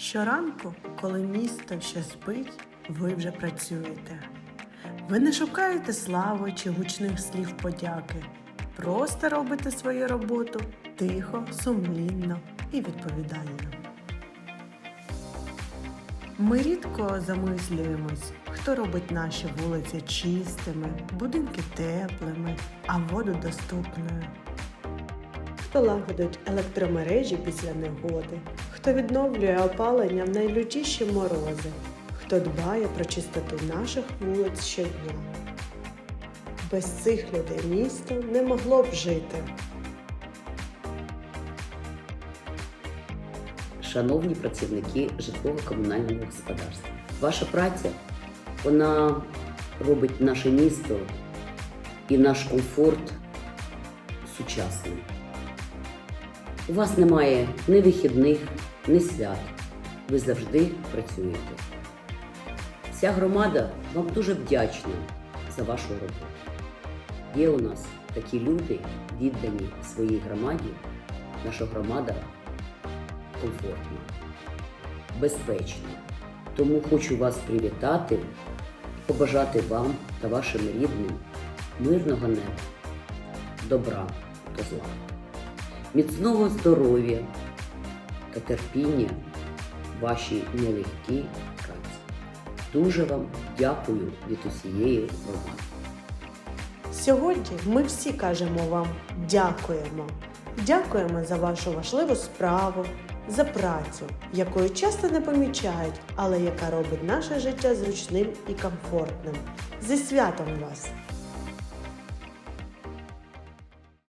Щоранку, коли місто ще спить, ви вже працюєте. Ви не шукаєте слави чи гучних слів подяки. Просто робите свою роботу тихо, сумлінно і відповідально. Ми рідко замислюємось, хто робить наші вулиці чистими, будинки теплими, а воду доступною. Хто лагодить електромережі після негоди, хто відновлює опалення в найлютіші морози, хто дбає про чистоту наших вулиць щодня. Без цих людей місто не могло б жити. Шановні працівники житлово-комунального господарства, ваша праця вона робить наше місто і наш комфорт сучасним. У вас немає ні вихідних, ні свят. Ви завжди працюєте. Вся громада вам дуже вдячна за вашу роботу. Є у нас такі люди, віддані своїй громаді. Наша громада комфортно, безпечно. Тому хочу вас привітати побажати вам та вашим рідним мирного неба, добра та зла, міцного здоров'я та терпіння в вашій нелегкій праці. Дуже вам дякую від усієї громади. Сьогодні ми всі кажемо вам дякуємо. Дякуємо за вашу важливу справу, за працю, якої часто не помічають, але яка робить наше життя зручним і комфортним. Зі святом вас!